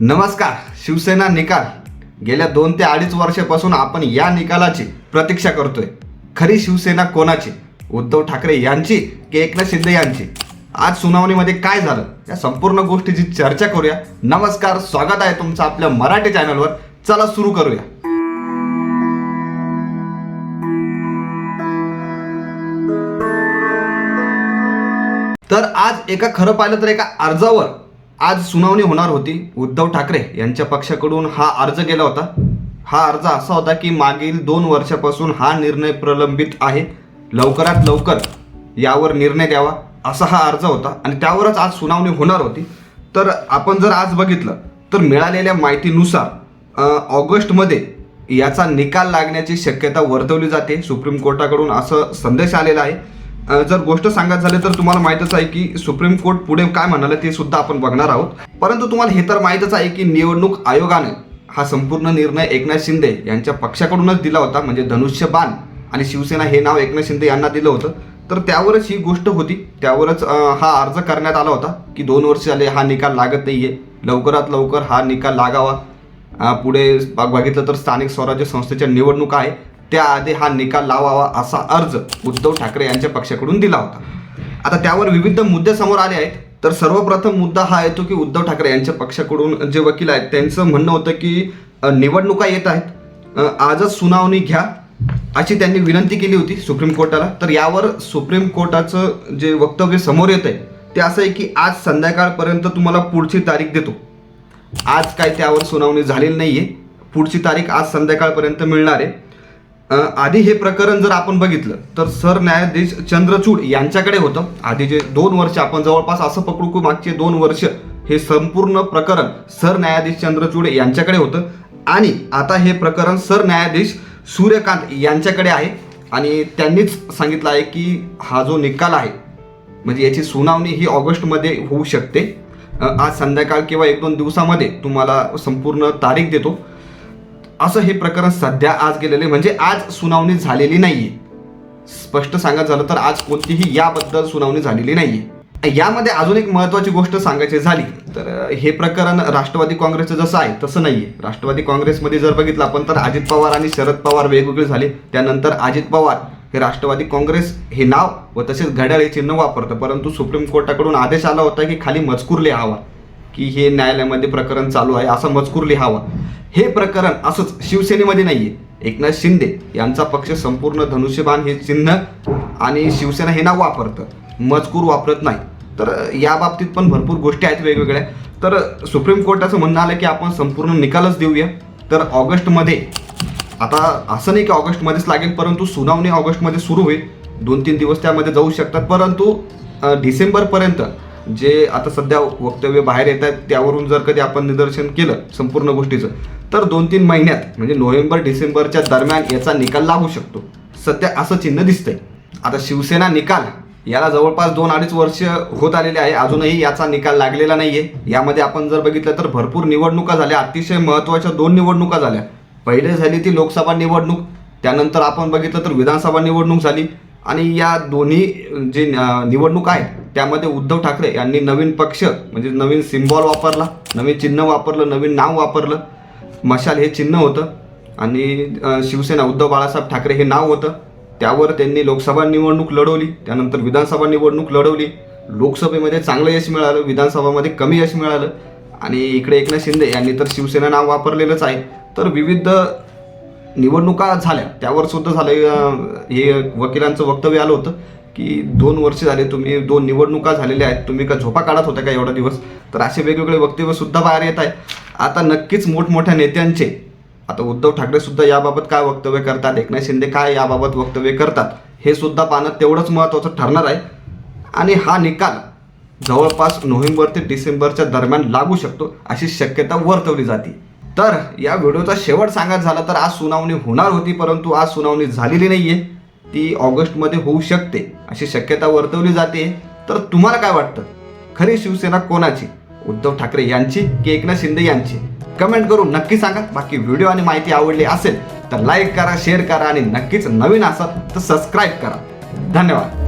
नमस्कार शिवसेना निकाल. गेल्या दोन ते अडीच वर्षापासून आपण या निकालाची प्रतीक्षा करतोय. खरी शिवसेना कोणाची? उद्धव ठाकरे यांची की एकनाथ शिंदे यांची? आज सुनावणीमध्ये काय झालं? या संपूर्ण गोष्टीची चर्चा करूया. नमस्कार स्वागत आहे तुमचं आपल्या मराठी चॅनलवर. चला सुरू करूया. तर आज एका खरं पाहिलं तर एका अर्जावर आज सुनावणी होणार होती. उद्धव ठाकरे यांच्या पक्षाकडून हा अर्ज गेला होता. हा अर्ज असा होता की मागील दोन वर्षापासून हा निर्णय प्रलंबित आहे. लवकरात लवकर यावर निर्णय द्यावा असा हा अर्ज होता आणि त्यावरच आज सुनावणी होणार होती. तर आपण जर आज बघितलं तर मिळालेल्या माहितीनुसार ऑगस्टमध्ये याचा निकाल लागण्याची शक्यता वर्तवली जाते. सुप्रीम कोर्टाकडून असं संदेश आलेला आहे. जर गोष्ट सांगायचं झाली तर तुम्हाला माहीतच आहे की सुप्रीम कोर्ट पुढे काय म्हणाले ते सुद्धा आपण बघणार आहोत. परंतु तुम्हाला हे तर माहीतच आहे की निवडणूक आयोगाने हा संपूर्ण निर्णय एकनाथ शिंदे यांच्या पक्षाकडूनच दिला होता म्हणजे धनुष्यबाण आणि शिवसेना हे नाव एकनाथ शिंदे यांना दिलं होतं. तर त्यावरच ही गोष्ट होती. त्यावरच हा अर्ज करण्यात आला होता की दोन वर्ष झाले हा निकाल लागत नाहीये. लवकरात लवकर हा निकाल लागावा. पुढे बघितलं तर स्थानिक स्वराज्य संस्थेच्या निवडणुका आहे. त्याआधी हा निकाल लावावा असा अर्ज उद्धव ठाकरे यांच्या पक्षाकडून दिला होता. आता त्यावर विविध मुद्दे समोर आले आहेत. तर सर्वप्रथम मुद्दा हा येतो की उद्धव ठाकरे यांच्या पक्षाकडून जे वकील आहेत त्यांचं म्हणणं होतं की निवडणुका येत आहेत. आजच सुनावणी घ्या अशी त्यांनी विनंती केली होती सुप्रीम कोर्टाला. तर यावर सुप्रीम कोर्टाचं जे वक्तव्य समोर येत आहे ते असं आहे की आज संध्याकाळपर्यंत तुम्हाला पुढची तारीख देतो. आज काय त्यावर सुनावणी झालेली नाही आहे पुढची तारीख आज संध्याकाळपर्यंत मिळणार आहे. आधी हे प्रकरण जर आपण बघितलं तर सरन्यायाधीश चंद्रचूड यांच्याकडे होतं. आधी जे दोन वर्ष आपण जवळपास असं पकडू की मागचे दोन वर्ष हे संपूर्ण प्रकरण सरन्यायाधीश चंद्रचूड यांच्याकडे होतं. आणि आता हे प्रकरण सरन्यायाधीश सूर्यकांत यांच्याकडे आहे. आणि त्यांनीच सांगितलं आहे की हा जो निकाल आहे म्हणजे याची सुनावणी ही ऑगस्टमध्ये होऊ शकते. आज संध्याकाळ किंवा एक दोन दिवसामध्ये तुम्हाला संपूर्ण तारीख देतो. असं हे प्रकरण सध्या आज गेलेले म्हणजे आज सुनावणी झालेली नाहीये. स्पष्ट सांगायचं झालं तर आज कोणतीही याबद्दल सुनावणी झालेली नाहीये. यामध्ये अजून एक महत्वाची गोष्ट सांगायची झाली तर हे प्रकरण राष्ट्रवादी काँग्रेसचं जसं आहे तसं नाहीये. राष्ट्रवादी काँग्रेसमध्ये जर बघितलं आपण तर अजित पवार आणि शरद पवार वेगवेगळे झाले. त्यानंतर अजित पवार हे राष्ट्रवादी काँग्रेस हे नाव व तसेच घड्याळ हे चिन्ह वापरतं. परंतु सुप्रीम कोर्टाकडून आदेश आला होता की खाली मजकूर लिहावा. की हे न्यायालयामध्ये प्रकरण चालू आहे असा मजकूर लिहावा. हे प्रकरण असंच शिवसेनेमध्ये नाही आहे एकनाथ शिंदे यांचा पक्ष संपूर्ण धनुष्यबाण हे चिन्ह आणि शिवसेना हे नाव वापरतं. मजकूर वापरत नाही. तर या बाबतीत पण भरपूर गोष्टी आहेत वेगवेगळ्या. तर सुप्रीम कोर्टाचं म्हणणं आलं की आपण संपूर्ण निकालच देऊया. तर ऑगस्टमध्ये आता असं नाही की ऑगस्टमध्येच लागेल परंतु सुनावणी ऑगस्टमध्ये सुरू होईल. दोन तीन दिवस त्यामध्ये जाऊ शकतात. परंतु डिसेंबरपर्यंत जे आता सध्या वक्तव्य बाहेर येत आहेत त्यावरून जर कधी आपण निदर्शन केलं संपूर्ण गोष्टीचं तर दोन तीन महिन्यात म्हणजे नोव्हेंबर डिसेंबरच्या दरम्यान याचा निकाल लागू शकतो. सध्या असं चिन्ह दिसतंय. आता शिवसेना निकाल याला जवळपास दोन अडीच वर्ष होत आलेले आहे अजूनही याचा निकाल लागलेला नाहीये. यामध्ये आपण जर बघितलं तर भरपूर निवडणुका झाल्या अतिशय महत्त्वाच्या दोन निवडणुका झाल्या. पहिले झाली ती लोकसभा निवडणूक त्यानंतर आपण बघितलं तर विधानसभा निवडणूक झाली. आणि या दोन्ही जे निवडणूक आहेत त्यामध्ये उद्धव ठाकरे यांनी नवीन पक्ष म्हणजे नवीन सिम्बॉल वापरला नवीन चिन्ह वापरलं नवीन नाव वापरलं. मशाल हे चिन्ह होतं. आणि शिवसेना उद्धव बाळासाहेब ठाकरे हे नाव होतं. त्यावर त्यांनी लोकसभा निवडणूक लढवली. त्यानंतर विधानसभा निवडणूक लढवली. लोकसभेमध्ये चांगलं यश मिळालं. विधानसभामध्ये कमी यश मिळालं. आणि इकडे एकनाथ शिंदे यांनी तर शिवसेना नाव वापरलेलंच आहे. तर विविध निवडणुका झाल्या. त्यावर सुद्धा झालं हे वकिलांचं वक्तव्य आलं होतं. की दोन वर्ष झाले तुम्ही दोन निवडणुका झालेल्या आहेत तुम्ही का झोपा काढत होत्या का एवढा दिवस? तर असे वेगवेगळे वक्तव्यसुद्धा बाहेर येत आहे आता नक्कीच मोठमोठ्या नेत्यांचे आता उद्धव ठाकरेसुद्धा याबाबत काय वक्तव्य करतात एकनाथ शिंदे काय याबाबत वक्तव्य करतात हे सुद्धा पाहणं तेवढंच महत्त्वाचं ठरणार आहे. आणि हा निकाल जवळपास नोव्हेंबर ते डिसेंबरच्या दरम्यान लागू शकतो अशी शक्यता वर्तवली जाते. तर या व्हिडिओचा शेवट सांगायचं झाला तर आज सुनावणी होणार होती परंतु आज सुनावणी झालेली नाही आहे ती ऑगस्टमध्ये होऊ शकते अशी शक्यता वर्तवली जाते. तर तुम्हाला काय वाटतं? खरी शिवसेना कोणाची? उद्धव ठाकरे यांची की एकनाथ शिंदे यांची? कमेंट करून नक्की सांगा. बाकी व्हिडिओ आणि माहिती आवडली असेल तर लाईक करा शेअर करा आणि नक्कीच नवीन असाल तर सबस्क्राईब करा. धन्यवाद.